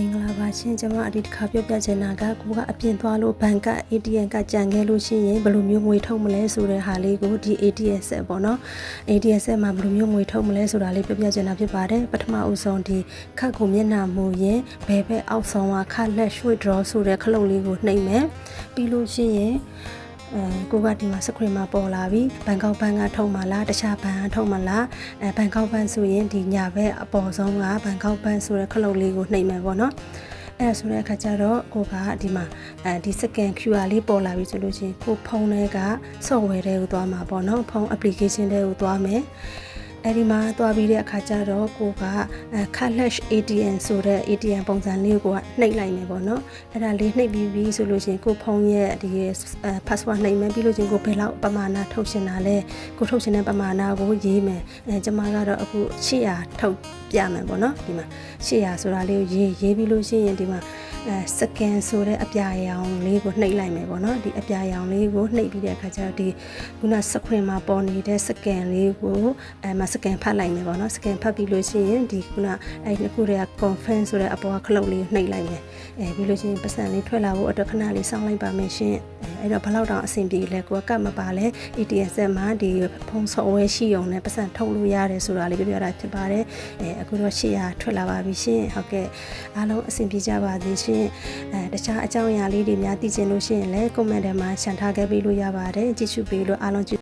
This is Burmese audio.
င်္ဂလာပါရှင်ကျွန်မအဒီတစ်ခါပြောပြချင်တာကကိုကအပြင်သွားလို့ဘဏ်က ATM ကကြံခဲ့လို့ရှိရင်ဘယ်လိုမျိုးငွေထုတ်မလဲဆိုတဲ့ဟာလေးကိုဒီ ATM ဆက်ပေါ့နော် ATM ဆက်မှာဘယ်လိုမျိုးငွေထုတ်မလဲဆိုတာလေးပြောပြချင်တာဖြစ်ပါတယ်ပထမဦးဆုံးဒီခတ်ကိုမျက်နှာမူရင်ဘယ်ဘက်အောက်ဆုံးကခတ်လက်ရွှေ့ draw ဆိုတဲ့ခလုံးလေးကိုနှိပ်မယ်ပြီးလို့ရှိရင် အဲကိုကဒီမှာစခရင်မှာပေါ်လာပြီဘန်ကောက်ဘန်ကထုတ်မှလားတခြားဘန်ကထုတ်မှလားအဲဘန်ကောက်ဘန်ဆိုရင်ဒီညာဘက်အပေါ်ဆုံးကဘန်ကောက်ဘန်ဆိုတဲ့ခလုတ်လေးကိုနှိပ်မယ်ပေါ့နော်အဲဆိုတဲ့အခါကျတော့ကိုကဒီမှာအဲဒီ second QR လေးပေါ်လာပြီဆိုလို့ချင်းကိုဖုန်းထဲက software တွေကိုသွားမှာပေါ့နော်ဖုန်း application တွေကိုသွားမယ် အဲ့ဒီမှာသွားပြီးတဲ့အခါကျတော့ကိုကအဲ Cash ATM ဆိုတဲ့ ATM ပုံစံလေးကိုကနှိပ်လိုက်မယ်ပေါ့နော်အဲ့ဒါလေးနှိပ်ပြီးပြီဆိုလို့ရှိရင်ကိုဖုန်းရဲ့ဒီအဲ password နှိပ်မယ်ပြီးလို့ချင်းကိုဘယ်လောက်ပမာဏထုတ်ရှင်တာလဲကိုထုတ်ရှင်တဲ့ပမာဏကိုရေးမယ်အဲကျွန်မကတော့အခု800ထုတ်ပြမယ်ပေါ့နော်ဒီမှာ800ဆိုတာလေးကိုရေးရေးပြီးလို့ရှိရင်ဒီမှာအဲစကန်ဆိုတဲ့အပြာရောင်လေးကိုနှိပ်လိုက်မယ်ပေါ့နော်ဒီအပြာရောင်လေးကိုနှိပ်ပြီးတဲ့အခါကျတော့ဒီခုနစခွင်မှာပေါ်နေတဲ့စကန်လေးကိုအဲမှာစကန်ဖတ်လိုက်မယ်ပေါ့နော်စကန်ဖတ်ပြီးလို့ရှိရင်ဒီခုနအဲနှစ်ခုတည်းက confirm ဆိုတဲ့အပေါ်ကခလုတ်လေးကိုနှိပ်လိုက်မယ်အဲပြီးလို့ရှိရင်ပတ်စံလေးထွက်လာဖို့အတွက်ခဏလေးစောင့်လိုက်ပါမယ်ရှင်အဲအဲ့တော့ဘယ်လောက်တောင်အဆင်ပြေလဲကိုကကတ်မပါလဲ ATM ဆက်မှာဒီဖုန်းဆော့ဝဲရှိုံနဲ့ပတ်စံထုတ်လို့ရတယ်ဆိုတာလေးပြောပြတာဖြစ်ပါတယ်အဲအခုတော့800ထွက်လာပါပြီရှင်ဟုတ်ကဲ့အားလုံးအဆင်ပြေကြပါသေးရှင်အဲတခြားအကြောင်းအရာလေးတွေများသိချင်လို့ရှိရင်လည်း comment ထဲမှာရှင်းထားခဲ့ပေးလို့ရပါတယ်ကြည့်ရှုပေးလို့အားလုံး